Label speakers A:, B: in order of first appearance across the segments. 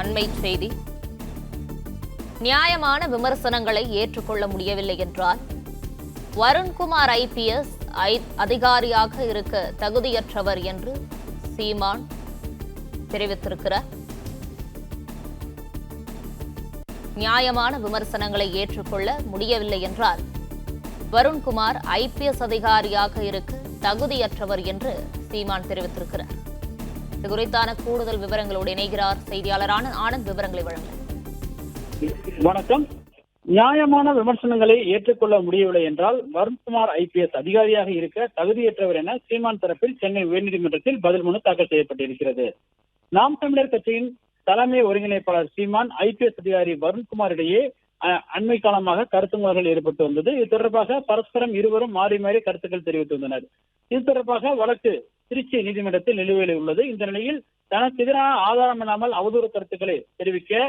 A: அண்மை செய்தி. நியாயமான விமர்சனங்களை ஏற்றுக்கொள்ள முடியவில்லை என்றால் வருண்குமார் ஐபிஎஸ் அதிகாரியாக இருக்க தகுதியற்றவர் என்று சீமான் தெரிவித்திருக்கிறார். நியாயமான விமர்சனங்களை ஏற்றுக்கொள்ள முடியவில்லை என்றால் வருண்குமார் ஐபிஎஸ் அதிகாரியாக இருக்க தகுதியற்றவர் என்று சீமான் தெரிவித்திருக்கிறார். இது குறித்தான கூடுதல் விவரங்களோடு இணைகிறார் செய்தியாளரான ஆனந்த் விவரங்களை வழங்க
B: வணக்கம். நியாயமான விமர்சனங்களை ஏற்றுக்கொள்ள முடியவில்லை என்றால் வருண்குமார் ஐபிஎஸ் அதிகாரியாக இருக்க தகுதியற்றவர் என சீமான் தரப்பில் சென்னை உயர்நீதிமன்றத்தில் பதில் மனு தாக்கல் செய்யப்பட்டிருக்கிறது. நாம் தமிழர் கட்சியின் தலைமை ஒருங்கிணைப்பாளர் சீமான் ஐபிஎஸ் அதிகாரி வருண்குமார் இடையே அண்மை காலமாக கருத்து மோதல்கள் ஏற்பட்டு வந்தது. இது தொடர்பாக பரஸ்பரம் இருவரும் மாறி மாறி கருத்துக்கள் தெரிவித்து வந்தனர். இது தொடர்பாக வழக்கு திருச்சி நீதிமன்றத்தில் நிலுவையில் உள்ளது. இந்த நிலையில் தனக்கு எதிரான ஆதாரம் இல்லாமல் அவதூறு கருத்துக்களை தெரிவிக்க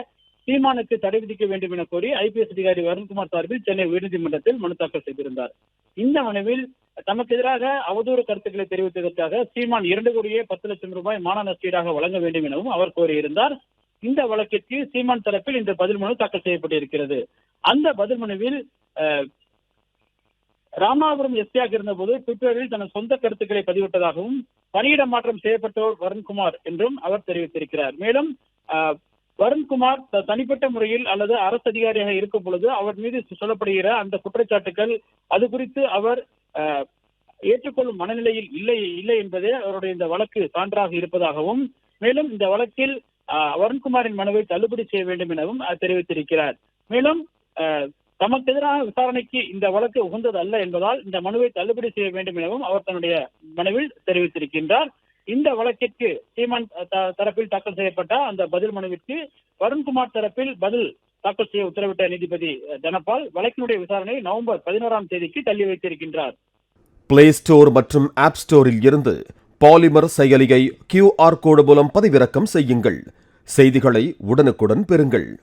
B: சீமானுக்கு தடை விதிக்க வேண்டும் என கோரி ஐபிஎஸ் அதிகாரி வருண்குமார் சார்பில் சென்னை உயர்நீதிமன்றத்தில் மனு தாக்கல் செய்திருந்தார். இந்த மனுவில் தமக்கு எதிராக அவதூறு கருத்துக்களை தெரிவித்ததற்காக சீமான் இரண்டு கோடியே பத்து லட்சம் ரூபாய் மான நஷ்டீடாக வழங்க வேண்டும் எனவும் அவர் கோரியிருந்தார். இந்த வழக்கிற்கு சீமான் தரப்பில் இந்த பதில் மனு தாக்கல் செய்யப்பட்டிருக்கிறது. அந்த பதில் மனுவில் ராமநாதபுரம் எஸ்பியாக இருந்தபோது ட்விட்டரில் தனது சொந்த கருத்துக்களை பதிவிட்டதாகவும் பணியிட மாற்றம் செய்யப்பட்டவர் வருண்குமார் என்றும் அவர் தெரிவித்திருக்கிறார். மேலும் வருண்குமார் த- தனிப்பட்ட முறையில் அல்லது அரசு அதிகாரியாக இருக்கும் பொழுது அவர் மீது சொல்லப்படுகிற அந்த குற்றச்சாட்டுகள் அது குறித்து அவர் ஏற்றுக்கொள்ளும் மனநிலையில் இல்லை இல்லை என்பதே அவருடைய இந்த வழக்கு சான்றாக இருப்பதாகவும் மேலும் இந்த வழக்கில் அஹ், வருண்குமாரின் மனுவை தள்ளுபடி செய்ய வேண்டும் எனவும் தெரிவித்திருக்கிறார். மேலும் அஹ், தமக்கு எதிரான விசாரணைக்கு இந்த வழக்கு உகந்தது அல்ல என்பதால் இந்த மனுவை தள்ளுபடி செய்ய வேண்டும் எனவும் அவர் தன்னுடைய மனுவில் தெரிவித்திருக்கின்றார். இந்த வழக்கிற்கு சீமான் த- தரப்பில் தாக்கல் செய்யப்பட்ட அந்த பதில் மனுவிற்கு வருண்குமார் தரப்பில் பதில் தாக்கல் செய்ய உத்தரவிட்ட நீதிபதி தனபால் வழக்கினுடைய விசாரணை நவம்பர் பதினோராம் தேதிக்கு தள்ளி வைத்திருக்கின்றார்.
C: பிளே ஸ்டோர் மற்றும் ஆப் ஸ்டோரில் இருந்து பாலிமர் செயலியை கியூஆர் கோடு மூலம் பதிவிறக்கம் செய்யுங்கள். செய்திகளை உடனுக்குடன் பெறுங்கள்.